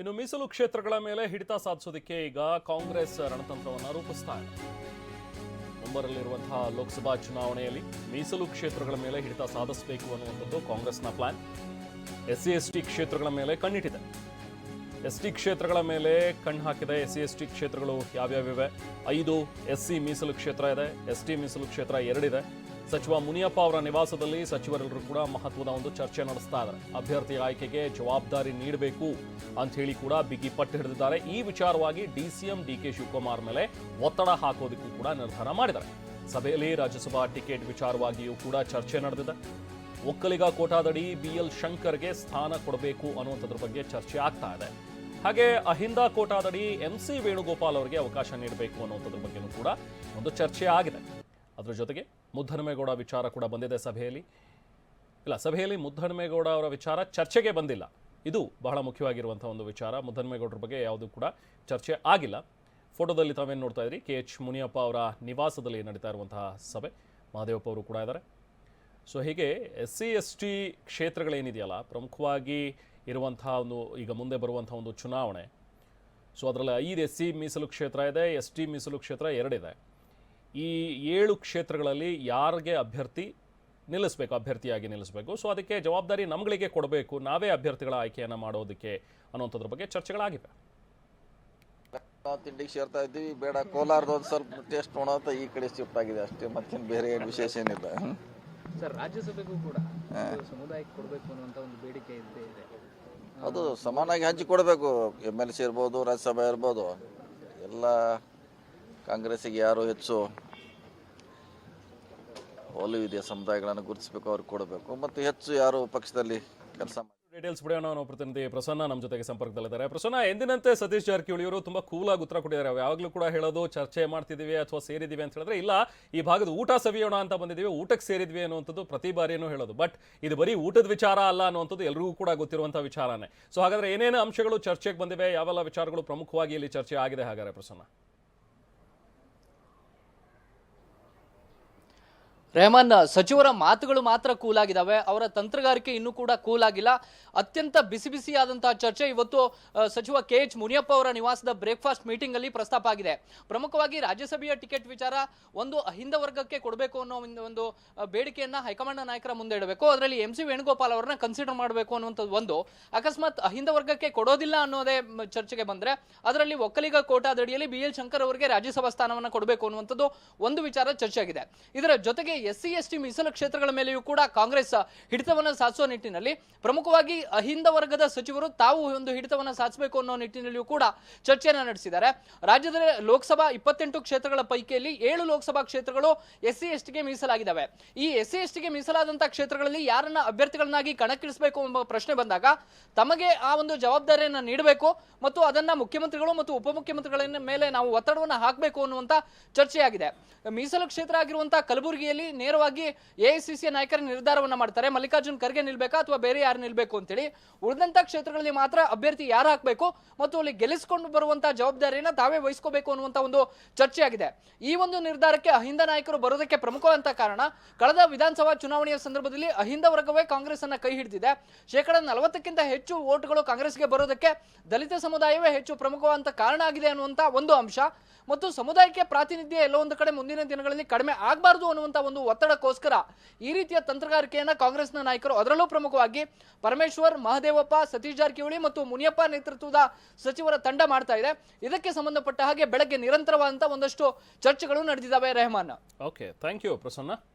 ಇನ್ನು ಮೀಸಲು ಕ್ಷೇತ್ರಗಳ ಮೇಲೆ ಹಿಡಿತ ಸಾಧಿಸೋದಕ್ಕೆ ಈಗ ಕಾಂಗ್ರೆಸ್ ರಣತಂತ್ರವನ್ನು ರೂಪಿಸ್ತಾ ಇದೆ. ಮುಂಬರಲಿರುವಂತಹ ಲೋಕಸಭಾ ಚುನಾವಣೆಯಲ್ಲಿ ಮೀಸಲು ಕ್ಷೇತ್ರಗಳ ಮೇಲೆ ಹಿಡಿತ ಸಾಧಿಸಬೇಕು ಅನ್ನುವಂಥದ್ದು ಕಾಂಗ್ರೆಸ್ನ plan S C S T ಕ್ಷೇತ್ರಗಳ ಮೇಲೆ ಕಣ್ಣಿಟ್ಟಿದೆ. ಎಸ್ ಟಿ ಕ್ಷೇತ್ರಗಳ ಮೇಲೆ ಕಣ್ಣು ಹಾಕಿದೆ. ಎಸ್ ಸಿ ಎಸ್ ಟಿ ಕ್ಷೇತ್ರಗಳು ಯಾವ್ಯಾವಿವೆ ಐದು ಎಸ್ ಸಿ ಮೀಸಲು ಕ್ಷೇತ್ರ ಇದೆ ಎಸ್ ಟಿ ಮೀಸಲು ಕ್ಷೇತ್ರ ಎರಡಿದೆ. ಸಚಿವ ಮುನಿಯಪ್ಪ ಅವರ ನಿವಾಸದಲ್ಲಿ ಸಚಿವರೆಲ್ಲರೂ ಕೂಡ ಮಹತ್ವದ ಒಂದು ಚರ್ಚೆ ನಡೆಸ್ತಾ ಇದ್ದಾರೆ. ಅಭ್ಯರ್ಥಿ ಆಯ್ಕೆಗೆ ಜವಾಬ್ದಾರಿ ನೀಡಬೇಕು ಅಂತ ಹೇಳಿ ಕೂಡ ಬಿಗಿ ಪಟ್ಟು ಹಿಡಿದಿದ್ದಾರೆ. ಈ ವಿಚಾರವಾಗಿ ಡಿಸಿಎಂ ಡಿ ಕೆ ಶಿವಕುಮಾರ್ ಮೇಲೆ ಒತ್ತಡ ಹಾಕೋದಕ್ಕೂ ಕೂಡ ನಿರ್ಧಾರ ಮಾಡಿದ್ದಾರೆ. ಸಭೆಯಲ್ಲಿ ರಾಜ್ಯಸಭಾ ಟಿಕೆಟ್ ವಿಚಾರವಾಗಿಯೂ ಕೂಡ ಚರ್ಚೆ ನಡೆದಿದೆ. ಒಕ್ಕಲಿಗ ಕೋಟಾದಡಿ ಬಿ ಎಲ್ ಶಂಕರ್ಗೆ ಸ್ಥಾನ ಕೊಡಬೇಕು ಅನ್ನುವಂಥದ್ರ ಬಗ್ಗೆ ಚರ್ಚೆ ಆಗ್ತಾ ಇದೆ. ಹಾಗೆ ಅಹಿಂದ ಕೋಟಾದಡಿ ಎಂ ಸಿ ವೇಣುಗೋಪಾಲ್ ಅವರಿಗೆ ಅವಕಾಶ ನೀಡಬೇಕು ಅನ್ನುವಂಥದ್ರ ಬಗ್ಗೆಯೂ ಕೂಡ ಒಂದು ಚರ್ಚೆ ಆಗಿದೆ. ಅದ್ರ ಜೊತೆಗೆ ಮುದ್ದನಮೇಗೌಡ ವಿಚಾರ ಕೂಡ ಬಂದಿದೆ ಸಭೆಯಲ್ಲಿ. ಇಲ್ಲ, ಸಭೆಯಲ್ಲಿ ಮುದ್ದಹನುಮೇಗೌಡ ಅವರ ವಿಚಾರ ಚರ್ಚೆಗೆ ಬಂದಿಲ್ಲ. ಇದು ಬಹಳ ಮುಖ್ಯವಾಗಿರುವಂಥ ಒಂದು ವಿಚಾರ. ಮುದ್ದನಮೇಗೌಡರ ಬಗ್ಗೆ ಯಾವುದೂ ಕೂಡ ಚರ್ಚೆ ಆಗಿಲ್ಲ. ಫೋಟೋದಲ್ಲಿ ತಾವೇನು ನೋಡ್ತಾ ಇದ್ರಿ? ಕೆ ಎಚ್ ಮುನಿಯಪ್ಪ ಅವರ ನಿವಾಸದಲ್ಲಿ ನಡೀತಾ ಇರುವಂತಹ ಸಭೆ. ಮಹದೇವಪ್ಪ ಅವರು ಕೂಡ ಇದ್ದಾರೆ. ಸೊ, ಹೀಗೆ ಎಸ್ ಸಿ ಎಸ್ ಟಿ ಕ್ಷೇತ್ರಗಳೇನಿದೆಯಲ್ಲ ಪ್ರಮುಖವಾಗಿ ಇರುವಂತಹ ಒಂದು ಈಗ ಮುಂದೆ ಬರುವಂಥ ಒಂದು ಚುನಾವಣೆ. ಸೊ, ಅದರಲ್ಲಿ ಐದು ಎಸ್ ಸಿ ಮೀಸಲು ಕ್ಷೇತ್ರ ಇದೆ ಎಸ್ ಟಿ ಮೀಸಲು ಕ್ಷೇತ್ರ ಎರಡಿದೆ. ಈ ಏಳು ಕ್ಷೇತ್ರಗಳಲ್ಲಿ ಯಾರಿಗೆ ಅಭ್ಯರ್ಥಿ ನಿಲ್ಲಿಸಬೇಕು ಅಭ್ಯರ್ಥಿಯಾಗಿ ನಿಲ್ಲಿಸಬೇಕು? ಸೊ ಅದಕ್ಕೆ ಜವಾಬ್ದಾರಿ ನಮ್ಗಳಿಗೆ ಕೊಡಬೇಕು. ನಾವೇ ಅಭ್ಯರ್ಥಿಗಳ ಆಯ್ಕೆಯನ್ನು ಮಾಡೋದಕ್ಕೆ ಅನ್ನೋಂಥದ್ರ ಬಗ್ಗೆ ಚರ್ಚೆಗಳಾಗಿವೆ. ತಿಂಡಿಗೆ ಸೇರ್ತಾ ಇದ್ದೀವಿ. ಬೇಡ ಕೋಲಾರದ ಒಂದು ಸ್ವಲ್ಪ ಟೇಸ್ಟ್ ನೋಡೋಂತ ಈ ಕಡೆ ಶಿಫ್ಟ್ ಆಗಿದೆ ಅಷ್ಟೇ. ಮತ್ತೇನು ಬೇರೆ ಏನು ವಿಶೇಷ ಏನಿಲ್ಲ. ಸರ್ ರಾಜ್ಯಸಭೆಗೂ ಕೂಡ ಸಮುದಾಯಕ್ಕೆ ಕೊಡಬೇಕು ಅನ್ನುವಂಥ ಒಂದು ಬೇಡಿಕೆ ಇದೆ. ಅದು ಸಮಾನಾಗಿ ಹಂಚಿಕೊಡ್ಬೇಕು ಎಂ ಎಲ್ ಸಿ ಇರ್ಬೋದು ರಾಜ್ಯಸಭೆ ಇರ್ಬೋದು. ಎಲ್ಲ ಕಾಂಗ್ರೆಸ್ಸಿಗೆ ಯಾರು ಹೆಚ್ಚು ಒಲವಿದೆ ಸಮುದಾಯಗಳನ್ನು ಗುರುತಿಸಬೇಕು ಅವ್ರಿಗೆ ಕೊಡಬೇಕು. ಮತ್ತು ಹೆಚ್ಚು ಯಾರು ಪಕ್ಷದಲ್ಲಿ ಕೆಲಸ ಡೀಟೇಲ್ಸ್ ಪಡೆಯೋಣ ಪ್ರತಿನಿಧಿ ಪ್ರಸನ್ನ ನಮ್ಮ ಜೊತೆಗೆ ಸಂಪರ್ಕದಲ್ಲಿದ್ದಾರೆ. ಪ್ರಸನ್ನ, ಎಂದಿನಂತೆ ಸತೀಶ್ ಜಾರಕಿಹೊಳಿ ಅವರು ತುಂಬಾ ಕೂಲಾಗಿ ಉತ್ತರ ಕೊಟ್ಟಿದ್ದಾರೆ. ಯಾವಾಗಲೂ ಕೂಡ ಹೇಳೋದು, ಚರ್ಚೆ ಮಾಡ್ತಿದ್ದೀವಿ ಅಥವಾ ಸೇರಿದ್ದೀವಿ ಅಂತ ಹೇಳಿದ್ರೆ, ಇಲ್ಲ, ಈ ಭಾಗದ ಊಟ ಸವಿಯೋಣ ಅಂತ ಬಂದಿದ್ದೀವಿ, ಊಟಕ್ಕೆ ಸೇರಿದ್ವಿ ಅನ್ನುವಂಥದ್ದು ಪ್ರತಿ ಬಾರಿಯೂ ಹೇಳೋದು. ಬಟ್ ಇದು ಬರೀ ಊಟದ ವಿಚಾರ ಅಲ್ಲ ಅನ್ನುವಂಥದ್ದು ಎಲ್ರಿಗೂ ಕೂಡ ಗೊತ್ತಿರುವಂಥ ವಿಚಾರನೇ. ಸೊ ಹಾಗಾದ್ರೆ ಏನೇನು ಅಂಶಗಳು ಚರ್ಚೆಗೆ ಬಂದಿವೆ, ಯಾವೆಲ್ಲ ವಿಚಾರಗಳು ಪ್ರಮುಖವಾಗಿ ಇಲ್ಲಿ ಚರ್ಚೆ ಆಗಿದೆ ಹಾಗಾದ್ರೆ ಪ್ರಸನ್ನ? ರೆಹಮಾನ್, ಸಚಿವರ ಮಾತುಗಳು ಮಾತ್ರ ಕೂಲ್ ಆಗಿದ್ದಾವೆ ಅವರ ತಂತ್ರಗಾರಿಕೆ ಇನ್ನೂ ಕೂಡ ಕೂಲ್ ಆಗಿಲ್ಲ ಅತ್ಯಂತ ಬಿಸಿ ಬಿಸಿಯಾದಂತಹ ಚರ್ಚೆ ಇವತ್ತು ಸಚಿವ ಕೆ ಎಚ್ ಮುನಿಯಪ್ಪ ಅವರ ನಿವಾಸದ ಬ್ರೇಕ್ಫಾಸ್ಟ್ ಮೀಟಿಂಗ್ ಅಲ್ಲಿ ಪ್ರಸ್ತಾಪ ಆಗಿದೆ. ಪ್ರಮುಖವಾಗಿ ರಾಜ್ಯಸಭೆಯ ಟಿಕೆಟ್ ವಿಚಾರ ಒಂದು ಅಹಿಂದ ವರ್ಗಕ್ಕೆ ಕೊಡಬೇಕು ಅನ್ನೋ ಒಂದು- ಬೇಡಿಕೆಯನ್ನ ಹೈಕಮಾಂಡ್ ನಾಯಕರ ಮುಂದೆ ಇಡಬೇಕು. ಅದರಲ್ಲಿ ಎಂ ಸಿ ವೇಣುಗೋಪಾಲ್ ಅವರನ್ನ ಕನ್ಸಿಡರ್ ಮಾಡಬೇಕು ಅನ್ನುವಂಥದ್ದು ಒಂದು. ಅಕಸ್ಮಾತ್ ಅಹಿಂದ ವರ್ಗಕ್ಕೆ ಕೊಡೋದಿಲ್ಲ ಅನ್ನೋದೇ ಚರ್ಚೆಗೆ ಬಂದ್ರೆ, ಅದರಲ್ಲಿ ಒಕ್ಕಲಿಗ ಕೋಟಾದಡಿಯಲ್ಲಿ ಬಿ ಎಲ್ ಶಂಕರ್ ಅವರಿಗೆ ರಾಜ್ಯಸಭಾ ಸ್ಥಾನವನ್ನು ಕೊಡಬೇಕು ಅನ್ನುವಂಥದ್ದು ಒಂದು ವಿಚಾರ ಚರ್ಚೆ ಆಗಿದೆ ಇದರ ಜೊತೆಗೆ ಎಸ್ ಸಿ ಎಸ್ ಮೀಸಲು ಕ್ಷೇತ್ರಗಳ ಮೇಲೆಯೂ ಕೂಡ ಕಾಂಗ್ರೆಸ್ ಹಿಡಿತವನ್ನು ಸಾಧಿಸುವ ನಿಟ್ಟಿನಲ್ಲಿ. ಪ್ರಮುಖವಾಗಿ ಅಹಿಂದ ವರ್ಗದ ಸಚಿವರು ತಾವು ಒಂದು ಹಿಡಿತವನ್ನು ಸಾಧಿಸಬೇಕು ಅನ್ನೋ ನಿಟ್ಟಿನಲ್ಲಿಯೂ ಕೂಡ ಚರ್ಚೆಯನ್ನು ನಡೆಸಿದ್ದಾರೆ. ರಾಜ್ಯದ ಲೋಕಸಭಾ ಇಪ್ಪತ್ತೆಂಟು ಕ್ಷೇತ್ರಗಳ ಪೈಕಿಯಲ್ಲಿ ಏಳು ಲೋಕಸಭಾ ಕ್ಷೇತ್ರಗಳು ಎಸ್ ಸಿ ಎಸ್ ಟಿಗೆ ಮೀಸಲಾಗಿದ್ದಾವೆ. ಈ ಎಸ್ ಸಿ ಎಸ್ ಟಿಗೆ ಮೀಸಲಾದಂತಹ ಕ್ಷೇತ್ರಗಳಲ್ಲಿ ಯಾರನ್ನ ಅಭ್ಯರ್ಥಿಗಳನ್ನಾಗಿ ಕಣಕ್ಕಿಳಿಸಬೇಕು ಎಂಬ ಪ್ರಶ್ನೆ ಬಂದಾಗ ತಮಗೆ ಆ ಒಂದು ಜವಾಬ್ದಾರಿಯನ್ನು ನೀಡಬೇಕು ಮತ್ತು ಅದನ್ನ ಮುಖ್ಯಮಂತ್ರಿಗಳು ಮತ್ತು ಉಪಮುಖ್ಯಮಂತ್ರಿಗಳ ಮೇಲೆ ನಾವು ಒತ್ತಡವನ್ನು ಹಾಕಬೇಕು ಅನ್ನುವಂತ ಚರ್ಚೆಯಾಗಿದೆ. ಮೀಸಲು ಕ್ಷೇತ್ರ ಆಗಿರುವಂತಹ ಕಲಬುರಗಿಯಲ್ಲಿ ನೇರವಾಗಿ ಎಐಸಿಸಿ ನಾಯಕರ ನಿರ್ಧಾರವನ್ನ ಮಾಡ್ತಾರೆ. ಮಲ್ಲಿಕಾರ್ಜುನ್ ಖರ್ಗೆ ನಿಲ್ಬೇಕಾ ಅಥವಾ ಬೇರೆ ಯಾರು ನಿಲ್ಬೇಕು ಅಂತೇಳಿ. ಉಳಿದಂತ ಕ್ಷೇತ್ರಗಳಲ್ಲಿ ಮಾತ್ರ ಅಭ್ಯರ್ಥಿ ಯಾರು ಹಾಕಬೇಕು ಮತ್ತು ಅಲ್ಲಿ ಗೆಲ್ಲಿಸಿಕೊಂಡು ಬರುವಂತಹ ಜವಾಬ್ದಾರಿಯನ್ನ ತಾವೇ ವಹಿಸ್ಕೋಬೇಕು ಅನ್ನುವಂತ ಒಂದು ಚರ್ಚೆಯಾಗಿದೆ. ಈ ಒಂದು ನಿರ್ಧಾರಕ್ಕೆ ಅಹಿಂದ ನಾಯಕರು ಬರೋದಕ್ಕೆ ಪ್ರಮುಖವಂತ ಕಾರಣ, ಕಳೆದ ವಿಧಾನಸಭಾ ಚುನಾವಣೆಯ ಸಂದರ್ಭದಲ್ಲಿ ಅಹಿಂದ ವರ್ಗವೇ ಕಾಂಗ್ರೆಸ್ ಅನ್ನ ಕೈ ಹಿಡಿದಿದೆ. ಶೇಕಡ ನಲವತ್ತಕ್ಕಿಂತ ಹೆಚ್ಚು ವೋಟ್ಗಳು ಕಾಂಗ್ರೆಸ್ಗೆ ಬರೋದಕ್ಕೆ ದಲಿತ ಸಮುದಾಯವೇ ಹೆಚ್ಚು ಪ್ರಮುಖವಂತ ಕಾರಣ ಆಗಿದೆ ಅನ್ನುವಂತ ಒಂದು ಅಂಶ. ಮತ್ತು ಸಮುದಾಯಕ್ಕೆ ಪ್ರಾತಿನಿಧ್ಯ ಎಲ್ಲೋ ಒಂದು ಕಡೆ ಮುಂದಿನ ದಿನಗಳಲ್ಲಿ ಕಡಿಮೆ ಆಗಬಾರದು ಅನ್ನುವಂತ ಒಂದು ಒತ್ತಡಕ್ಕೋಸ್ಕರ ಈ ರೀತಿಯ ತಂತ್ರಗಾರಿಕೆಯನ್ನ ಕಾಂಗ್ರೆಸ್ನ ನಾಯಕರು ಅದರಲ್ಲೂ ಪ್ರಮುಖವಾಗಿ ಪರಮೇಶ್ವರ್, ಮಹದೇವಪ್ಪ, ಸತೀಶ್ ಜಾರಕಿಹೊಳಿ ಮತ್ತು ಮುನಿಯಪ್ಪ ನೇತೃತ್ವದ ಸಚಿವರ ತಂಡ ಮಾಡ್ತಾ ಇದೆ. ಇದಕ್ಕೆ ಸಂಬಂಧಪಟ್ಟ ಹಾಗೆ ಬೆಳಗ್ಗೆ ನಿರಂತರವಾದಂತಹ ಒಂದಷ್ಟು ಚರ್ಚೆಗಳು ನಡೆದಿದ್ದಾವೆ, Rehman. Okay thank you Prasanna.